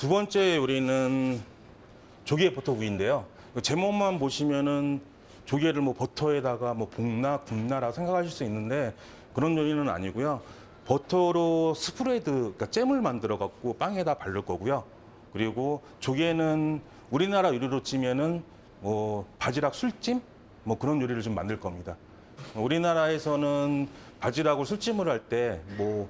두 번째 요리는 조개 버터구이인데요. 그 제목만 보시면은 조개를 뭐 버터에다가 뭐 볶나 굽나라고 생각하실 수 있는데 그런 요리는 아니고요. 버터로 스프레드, 그러니까 잼을 만들어 갖고 빵에다 바를 거고요. 그리고 조개는 우리나라 요리로 치면은 뭐 바지락 술찜 뭐 그런 요리를 좀 만들 겁니다. 우리나라에서는 바지락을 술찜을 할 때 뭐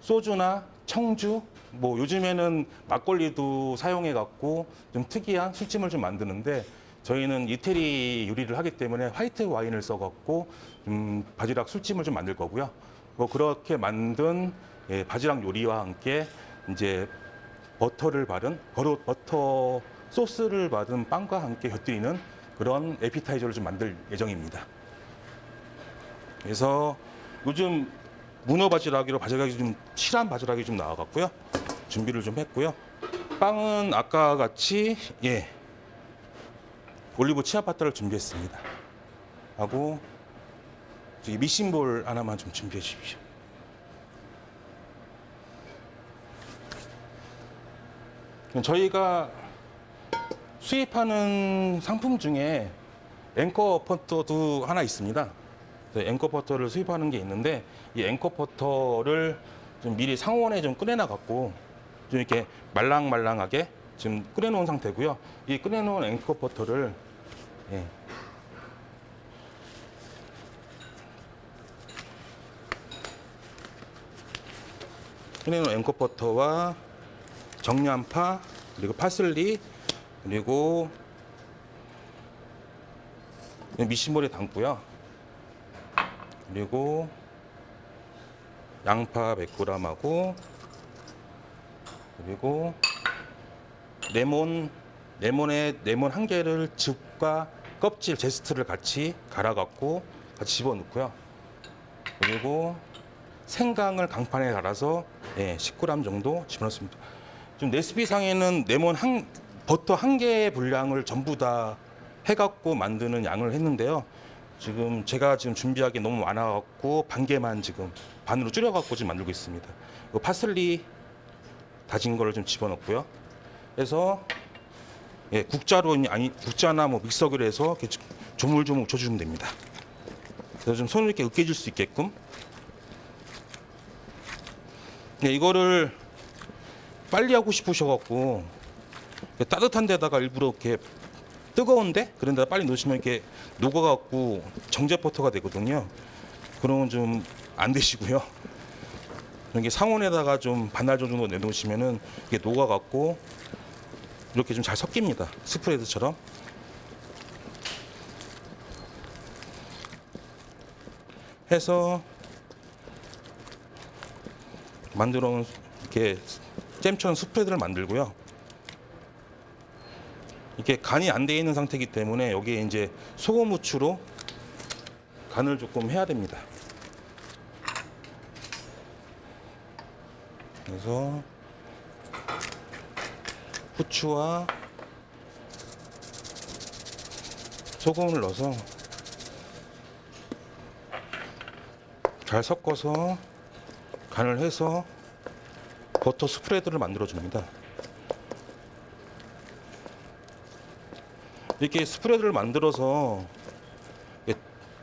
소주나 청주 뭐 요즘에는 막걸리도 사용해 갖고 좀 특이한 술찜을 좀 만드는데 저희는 이태리 요리를 하기 때문에 화이트 와인을 써 갖고 좀 바지락 술찜을 좀 만들 거고요. 뭐 그렇게 만든 예, 바지락 요리와 함께 이제 버터를 바른 버터, 버터 소스를 받은 빵과 함께 곁들이는 그런 에피타이저를 좀 만들 예정입니다. 그래서 요즘 문어 바지락이로 바지락이 좀 실한 바지락이 좀 나와갖고요. 준비를 좀 했고요. 빵은 아까 같이 예 올리브 치아바타를 준비했습니다. 하고 미싱볼 하나만 좀 준비해 주십시오. 저희가 수입하는 상품 중에 앵커 버터도 하나 있습니다. 앵커 버터를 수입하는 게 있는데 이 앵커 버터를 좀 미리 상온에 좀 끓여놔 갖고 좀 이렇게 말랑말랑하게 지금 끓여놓은 상태고요. 이 끓여놓은 앵커 버터를 예. 끓여놓은 앵커 버터와 정량파 그리고 파슬리 그리고 미신볼에 담고요. 그리고 양파 100g하고 그리고 레몬 레몬에 레몬 한 개를 즙과 껍질 제스트를 같이 갈아 갖고 같이 집어 넣고요. 그리고 생강을 강판에 갈아서 예, 10g 정도 집어넣습니다. 좀 레시피 상에는 레몬 한 버터 한 개의 분량을 전부 다 해갖고 만드는 양을 했는데요. 지금 제가 지금 준비하기 너무 많아갖고 반 개만 지금 반으로 줄여갖고 지금 만들고 있습니다. 그 파슬리 다진 거를 좀 집어넣고요. 그래서 예, 국자로 아니 국자나 뭐 믹서기로 해서 이렇게 조물조물 쳐주면 됩니다. 그래서 좀 손을 이렇게 으깨질 수 있게끔. 네, 이거를 빨리 하고 싶으셔갖고 따뜻한 데다가 일부러 이렇게 뜨거운데 그런 데다 빨리 넣으시면 이렇게 녹아갖고 정제 버터가 되거든요. 그러면 좀 안 되시고요. 이렇게 상온에다가 좀 반날 정도 내놓으시면은 이게 녹아갖고 이렇게 좀 잘 섞입니다. 스프레드처럼. 해서 만들어 놓은 이렇게 잼처럼 스프레드를 만들고요. 이게 간이 안 돼 있는 상태이기 때문에 여기에 이제 소금 후추로 간을 조금 해야 됩니다. 그래서 후추와 소금을 넣어서 잘 섞어서 간을 해서 버터 스프레드를 만들어 줍니다. 이렇게 스프레드를 만들어서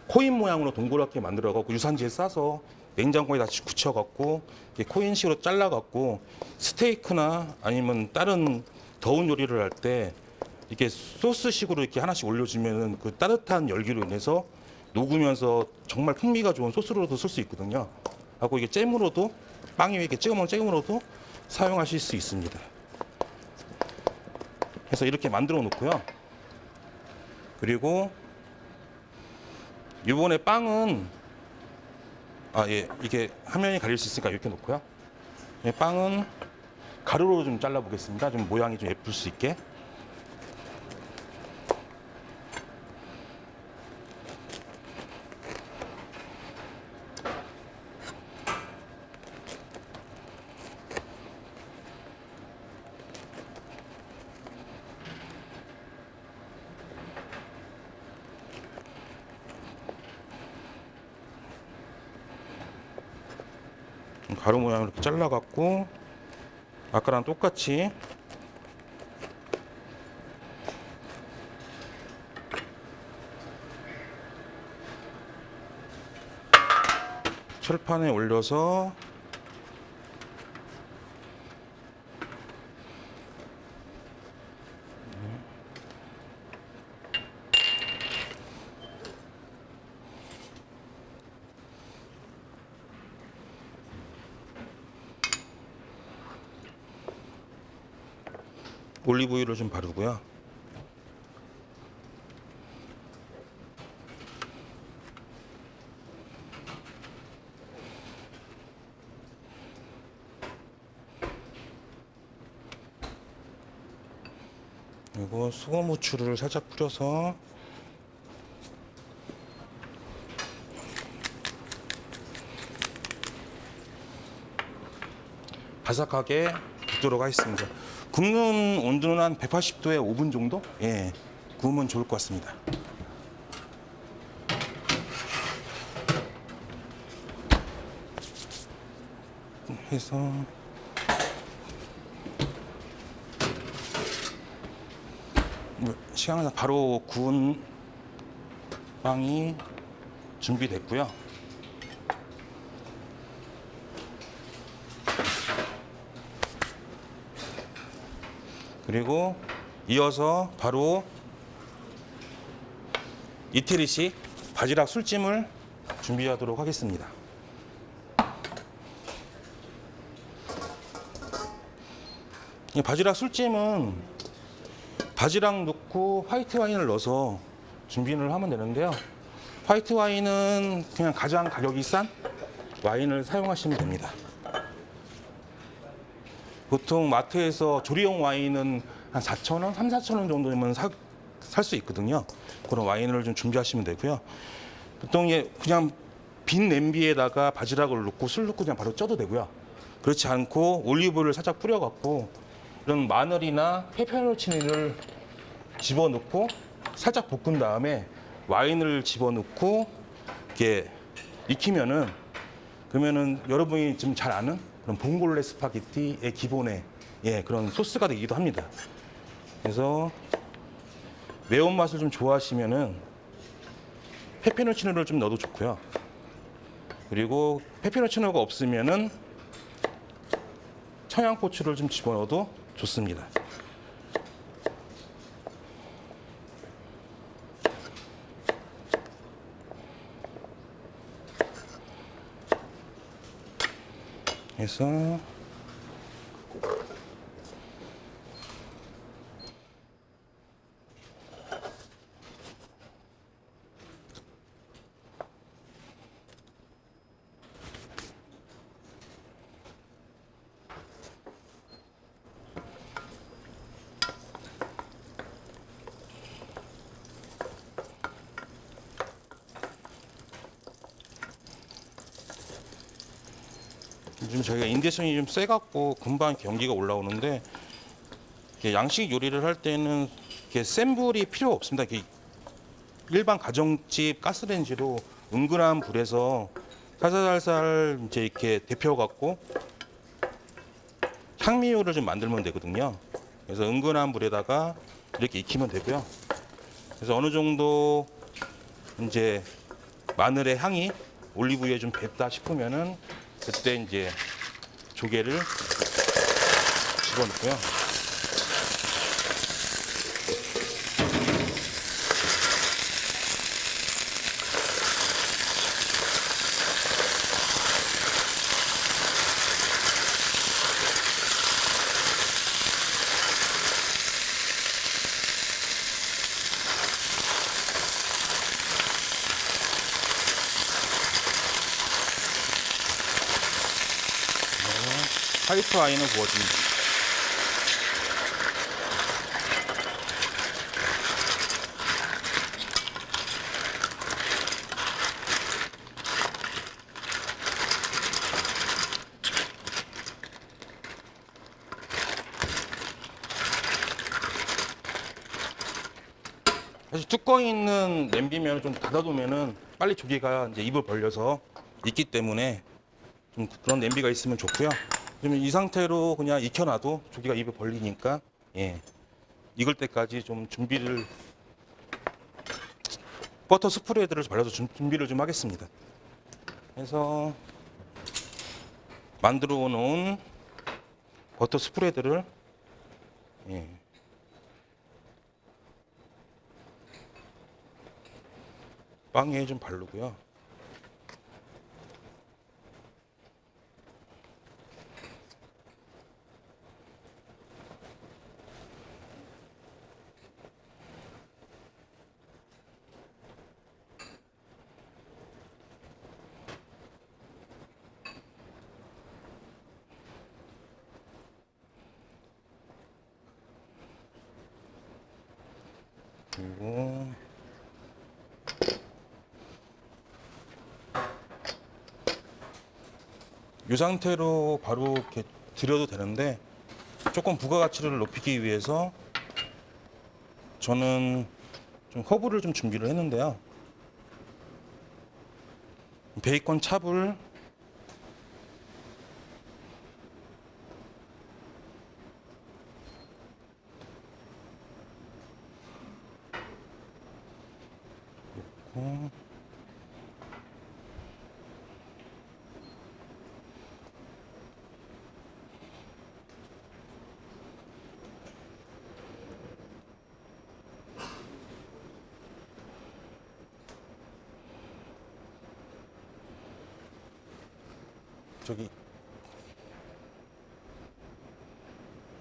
코인 모양으로 동그랗게 만들어 갖고 유산지에 싸서 냉장고에 다시 굳혀 갖고 코인식으로 잘라 갖고 스테이크나 아니면 다른 더운 요리를 할 때 이렇게 소스식으로 이렇게 하나씩 올려주면은 그 따뜻한 열기로 인해서 녹으면서 정말 풍미가 좋은 소스로도 쓸 수 있거든요. 하고 이게 잼으로도 빵 위에 이렇게 찍어 먹는 잼으로도 사용하실 수 있습니다. 그래서 이렇게 만들어 놓고요. 그리고 이번에 빵은 아 예 이게 화면이 가릴 수 있으니까 이렇게 놓고요. 예, 빵은 가루로 좀 잘라 보겠습니다. 좀 모양이 좀 예쁠 수 있게. 잘라갖고 아까랑 똑같이 철판에 올려서 올리브유를 좀 바르고요. 그리고 소금 후추를 살짝 뿌려서 바삭하게 굽도록 하겠습니다. 굽는 온도는 한 180도에 5분 정도? 예, 구우면 좋을 것 같습니다. 해서 뭐, 시간은 바로 구운 빵이 준비됐고요. 그리고 이어서 바로 이태리식 바지락 술찜을 준비하도록 하겠습니다. 이 바지락 술찜은 바지락 넣고 화이트 와인을 넣어서 준비를 하면 되는데요. 화이트 와인은 그냥 가장 가격이 싼 와인을 사용하시면 됩니다. 보통 마트에서 조리용 와인은 한 4,000원, 3, 4,000원 정도면 살 수 있거든요. 그런 와인을 좀 준비하시면 되고요. 보통 이게 그냥 빈 냄비에다가 바지락을 넣고 술 넣고 그냥 바로 쪄도 되고요. 그렇지 않고 올리브를 살짝 뿌려갖고 이런 마늘이나 페페로치니를 집어넣고 살짝 볶은 다음에 와인을 집어넣고 이렇게 익히면은 그러면은 여러분이 지금 잘 아는 그런 봉골레 스파게티의 기본의 예 그런 소스가 되기도 합니다. 그래서 매운맛을 좀 좋아하시면은 페페로치노를 좀 넣어도 좋고요. 그리고 페페로치노가 없으면은 청양고추를 좀 집어넣어도 좋습니다. 해서 요즘 저희가 인대성이 좀 세갖고 금방 경기가 올라오는데 양식 요리를 할 때는 센 불이 필요 없습니다. 일반 가정집 가스레인지로 은근한 불에서 살살살살 이제 이렇게 데펴갖고 향미요를 좀 만들면 되거든요. 그래서 은근한 불에다가 이렇게 익히면 되고요. 그래서 어느 정도 이제 마늘의 향이 올리브유에 좀 뱄다 싶으면은 그때 이제 조개를 집어넣고요. 화이트 와인을 부어줍니다. 사실 뚜껑 있는 냄비면 좀 닫아두면은 빨리 조개가 이제 입을 벌려서 익기 때문에 좀 그런 냄비가 있으면 좋고요. 그러면 이 상태로 그냥 익혀놔도 조개가 입에 벌리니까 예 익을 때까지 좀 준비를 버터 스프레드를 발라서 준- 준비를 좀 하겠습니다. 그래서 만들어 놓은 버터 스프레드를 예. 빵에 좀 바르고요. 그리고 이 상태로 바로 이렇게 드려도 되는데 조금 부가가치를 높이기 위해서 저는 좀 허브를 좀 준비를 했는데요. 베이컨 찹을 넣고 저기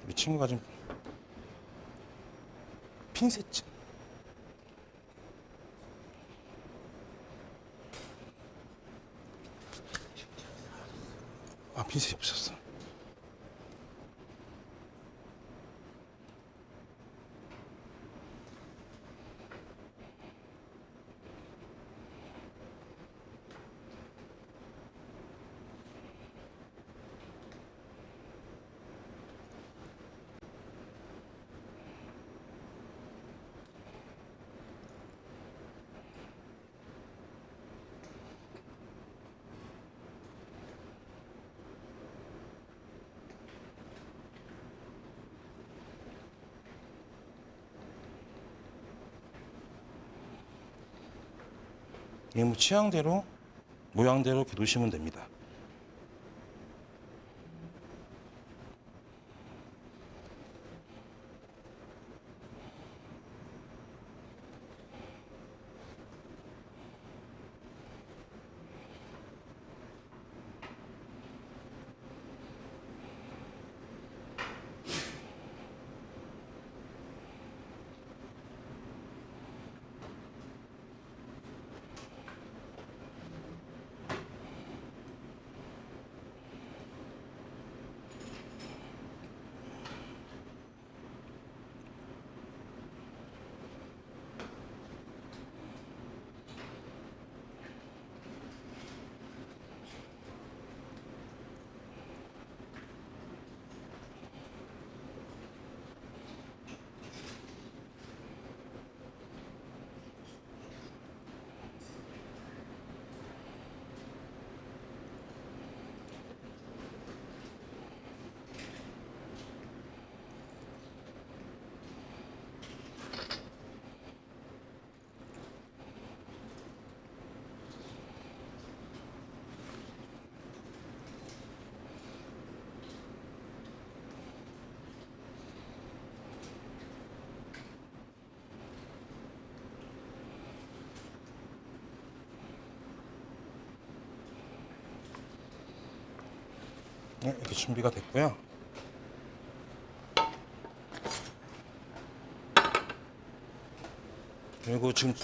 우리 친구가 좀 핀셋 좀 아 핀셋이 없었어 이게 뭐 취향대로 모양대로 이렇게 놓으시면 됩니다. 네, 이렇게 준비가 됐고요. 그리고 지금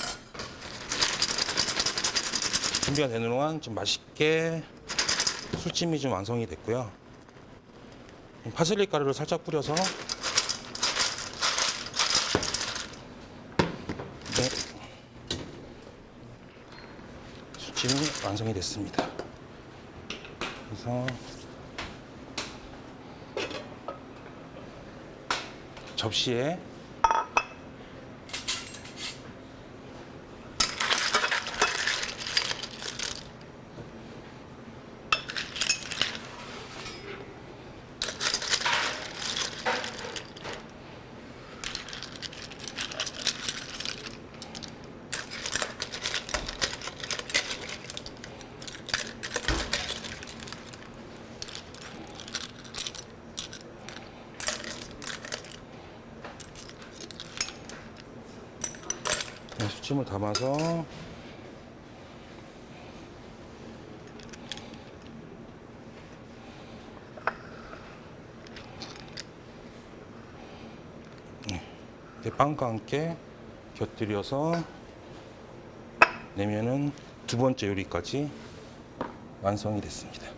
준비가 되는 동안 좀 맛있게 술찜이 좀 완성이 됐고요. 파슬리 가루를 살짝 뿌려서 네, 술찜이 완성이 됐습니다. 그래서 접시에 부침을 담아서 네, 빵과 함께 곁들여서 내면은 두 번째 요리까지 완성이 됐습니다.